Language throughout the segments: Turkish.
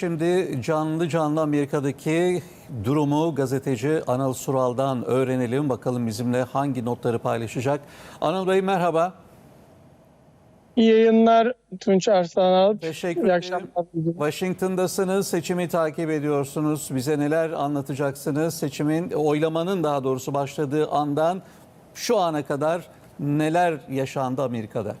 Şimdi canlı canlı Amerika'daki durumu gazeteci Anıl Sural'dan öğrenelim. Bakalım bizimle hangi notları paylaşacak. Anıl Bey merhaba. İyi yayınlar Tunç Arslan Alp. Teşekkür İyi akşamlar. Washington'dasınız. Seçimi takip ediyorsunuz. Bize neler anlatacaksınız? Seçimin, oylamanın daha doğrusu başladığı andan şu ana kadar neler yaşandı Amerika'da?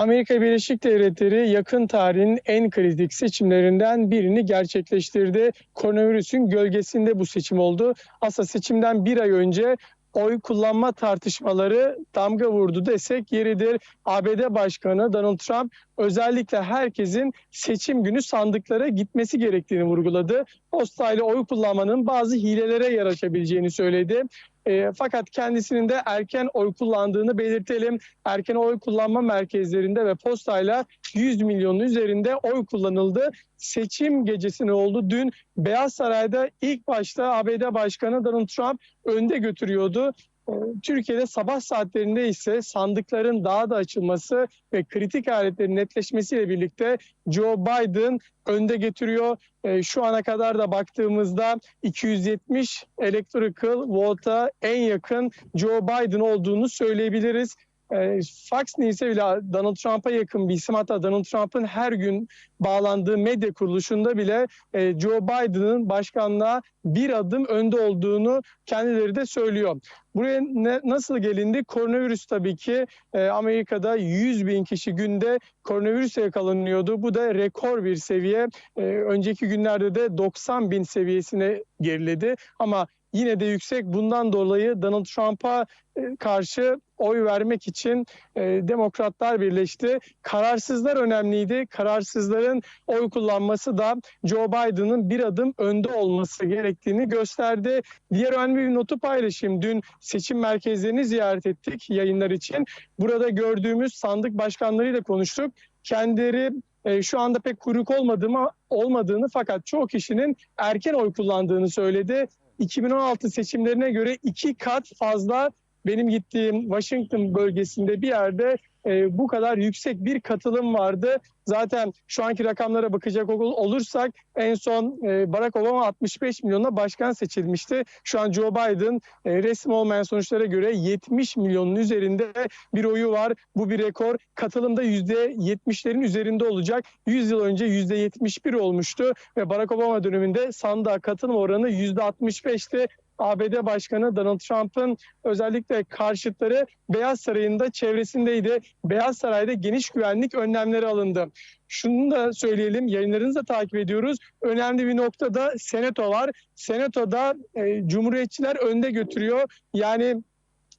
Amerika Birleşik Devletleri yakın tarihin en kritik seçimlerinden birini gerçekleştirdi. Koronavirüsün gölgesinde bu seçim oldu. Aslında seçimden bir ay önce oy kullanma tartışmaları damga vurdu desek yeridir. ABD Başkanı Donald Trump özellikle herkesin seçim günü sandıklara gitmesi gerektiğini vurguladı. Postayla oy kullanmanın bazı hilelere yer açabileceğini söyledi. E, fakat kendisinin de erken oy kullandığını belirtelim. Erken oy kullanma merkezlerinde ve postayla 100 milyonun üzerinde oy kullanıldı. Seçim gecesi ne oldu? Dün Beyaz Saray'da ilk başta ABD Başkanı Donald Trump önde götürüyordu. Ee, Türkiye'de sabah saatlerinde ise sandıkların daha da açılması ve kritik aletlerin netleşmesiyle birlikte Joe Biden önde getiriyor. Ee, Şu ana kadar da baktığımızda 270 electoral vote'a en yakın Joe Biden olduğunu söyleyebiliriz. Ee, Fox News'e bile Donald Trump'a yakın bir isim hatta Donald Trump'ın her gün bağlandığı medya kuruluşunda bile e, Joe Biden'ın başkanlığa bir adım önde olduğunu kendileri de söylüyor. Buraya ne, nasıl gelindi? Koronavirüs tabii ki e, Amerika'da 100 bin kişi günde koronavirüse yakalanıyordu. Bu da rekor bir seviye. E, önceki günlerde de 90 bin seviyesine geriledi. Ama yine de yüksek. Bundan dolayı Donald Trump'a e, karşı oy vermek için e, demokratlar birleşti. Kararsızlar önemliydi. Kararsızların oy kullanması da Joe Biden'ın bir adım önde olması gerektiğini gösterdi. Diğer önemli bir notu paylaşayım. Dün seçim merkezlerini ziyaret ettik yayınlar için. Burada gördüğümüz sandık başkanlarıyla konuştuk. Kendileri e, şu anda pek kuyruk olmadığını, olmadığını fakat çoğu kişinin erken oy kullandığını söyledi. 2016 seçimlerine göre iki kat fazla benim gittiğim Washington bölgesinde bir yerde e, bu kadar yüksek bir katılım vardı. Zaten şu anki rakamlara bakacak ol- olursak en son e, Barack Obama 65 milyonla başkan seçilmişti. Şu an Joe Biden e, resmi olmayan sonuçlara göre 70 milyonun üzerinde bir oyu var. Bu bir rekor. Katılımda %70'lerin üzerinde olacak. 100 yıl önce %71 olmuştu ve Barack Obama döneminde sandığa katılım oranı %65'ti. ABD Başkanı Donald Trump'ın özellikle karşıtları Beyaz Saray'ın da çevresindeydi. Beyaz Saray'da geniş güvenlik önlemleri alındı. Şunu da söyleyelim, yayınlarınızı da takip ediyoruz. Önemli bir noktada Senato var. Senato'da e, Cumhuriyetçiler önde götürüyor. Yani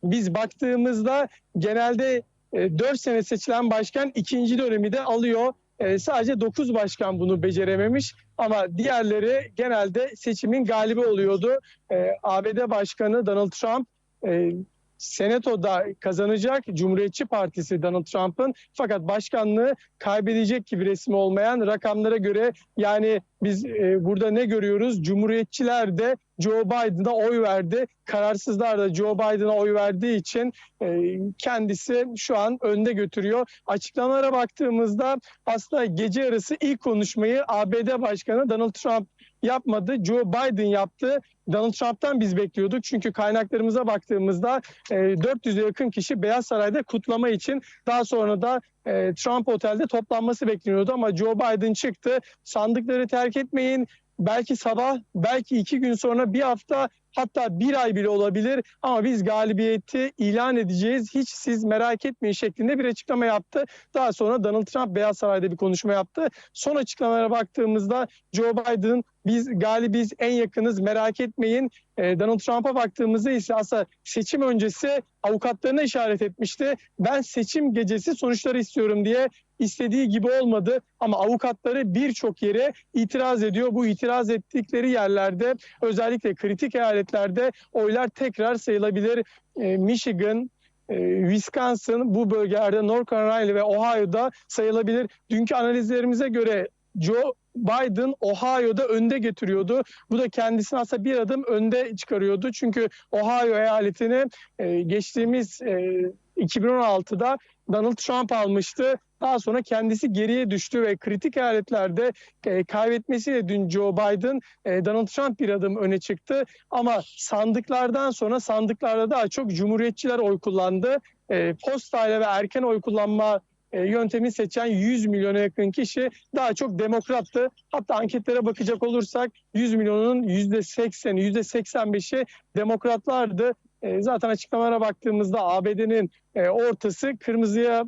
biz baktığımızda genelde e, 4 sene seçilen başkan ikinci dönemi de alıyor. E, sadece 9 başkan bunu becerememiş ama diğerleri genelde seçimin galibi oluyordu. E, ABD Başkanı Donald Trump e, Senato'da kazanacak Cumhuriyetçi Partisi Donald Trump'ın fakat başkanlığı kaybedecek gibi resmi olmayan rakamlara göre yani biz e, burada ne görüyoruz? Cumhuriyetçiler de Joe Biden'a oy verdi. Kararsızlar da Joe Biden'a oy verdiği için e, kendisi şu an önde götürüyor. Açıklamalara baktığımızda aslında gece yarısı ilk konuşmayı ABD Başkanı Donald Trump yapmadı. Joe Biden yaptı. Donald Trump'tan biz bekliyorduk. Çünkü kaynaklarımıza baktığımızda e, 400'e yakın kişi Beyaz Saray'da kutlama için daha sonra da e, Trump Otel'de toplanması bekleniyordu ama Joe Biden çıktı. Sandıkları terk etmeyin. Belki sabah, belki iki gün sonra bir hafta hatta bir ay bile olabilir ama biz galibiyeti ilan edeceğiz. Hiç siz merak etmeyin şeklinde bir açıklama yaptı. Daha sonra Donald Trump Beyaz Saray'da bir konuşma yaptı. Son açıklamalara baktığımızda Joe Biden biz galibiz en yakınız merak etmeyin. Ee, Donald Trump'a baktığımızda ise aslında seçim öncesi avukatlarına işaret etmişti. Ben seçim gecesi sonuçları istiyorum diye istediği gibi olmadı ama avukatları birçok yere itiraz ediyor. Bu itiraz ettikleri yerlerde özellikle kritik eyaletlerde oylar tekrar sayılabilir. Ee, Michigan, e, Wisconsin bu bölgelerde North Carolina ve Ohio'da sayılabilir. Dünkü analizlerimize göre Joe Biden Ohio'da önde getiriyordu. Bu da kendisini aslında bir adım önde çıkarıyordu. Çünkü Ohio eyaletini e, geçtiğimiz e, 2016'da Donald Trump almıştı. Daha sonra kendisi geriye düştü ve kritik eyaletlerde e, kaybetmesiyle dün Joe Biden e, Donald Trump bir adım öne çıktı. Ama sandıklardan sonra sandıklarda daha çok cumhuriyetçiler oy kullandı. E, postayla ve erken oy kullanma e, yöntemi seçen 100 milyona yakın kişi daha çok demokrattı. Hatta anketlere bakacak olursak 100 milyonun %80'i, %85'i demokratlardı. E, zaten açıklamalara baktığımızda ABD'nin e, ortası kırmızıya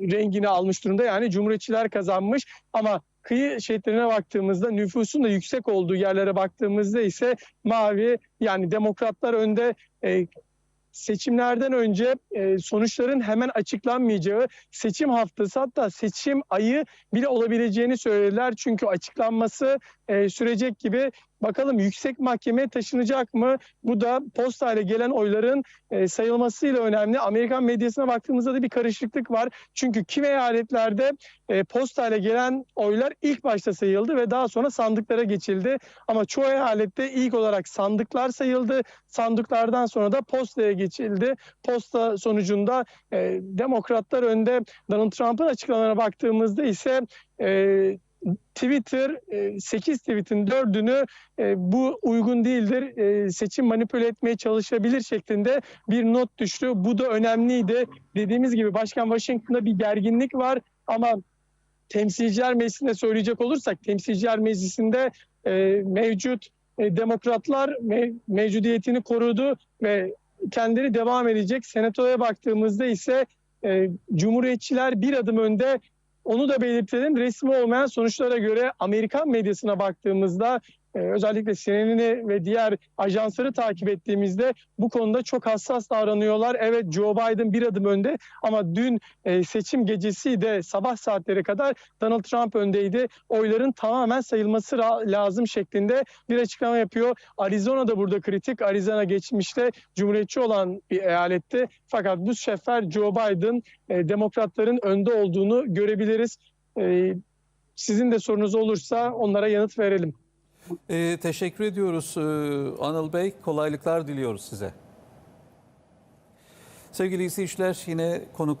rengini almış durumda. Yani cumhuriyetçiler kazanmış ama kıyı şehitlerine baktığımızda nüfusun da yüksek olduğu yerlere baktığımızda ise mavi yani demokratlar önde e, seçimlerden önce e, sonuçların hemen açıklanmayacağı seçim haftası hatta seçim ayı bile olabileceğini söylediler. Çünkü açıklanması e, sürecek gibi bakalım yüksek mahkemeye taşınacak mı? Bu da postayla gelen oyların e, sayılmasıyla önemli. Amerikan medyasına baktığımızda da bir karışıklık var. Çünkü kimi eyaletlerde e, postayla gelen oylar ilk başta sayıldı ve daha sonra sandıklara geçildi. Ama çoğu eyalette ilk olarak sandıklar sayıldı. Sandıklardan sonra da postaya geçildi. Posta sonucunda e, demokratlar önde. Donald Trump'ın açıklamalarına baktığımızda ise e, Twitter 8 tweetin 4'ünü e, bu uygun değildir. e, Seçim manipüle etmeye çalışabilir şeklinde bir not düştü. Bu da önemliydi. Dediğimiz gibi Başkan Washington'da bir gerginlik var ama Temsilciler Meclisi'nde söyleyecek olursak Temsilciler Meclisi'nde e, mevcut e, demokratlar me- mevcudiyetini korudu ve kendileri devam edecek. Senatoya baktığımızda ise e, Cumhuriyetçiler bir adım önde. Onu da belirtelim. Resmi olmayan sonuçlara göre Amerikan medyasına baktığımızda e, özellikle CNN'i ve diğer ajansları takip ettiğimizde bu konuda çok hassas davranıyorlar. Evet Joe Biden bir adım önde ama dün e, seçim gecesi de sabah saatleri kadar Donald Trump öndeydi. Oyların tamamen sayılması lazım şeklinde bir açıklama yapıyor. Arizona da burada kritik. Arizona geçmişte cumhuriyetçi olan bir eyaletti. Fakat bu sefer Joe Biden e, demokratların önde olduğunu görebiliriz. E, sizin de sorunuz olursa onlara yanıt verelim. Ee, teşekkür ediyoruz ee, Anıl Bey. Kolaylıklar diliyoruz size. Sevgili izleyiciler yine konuklar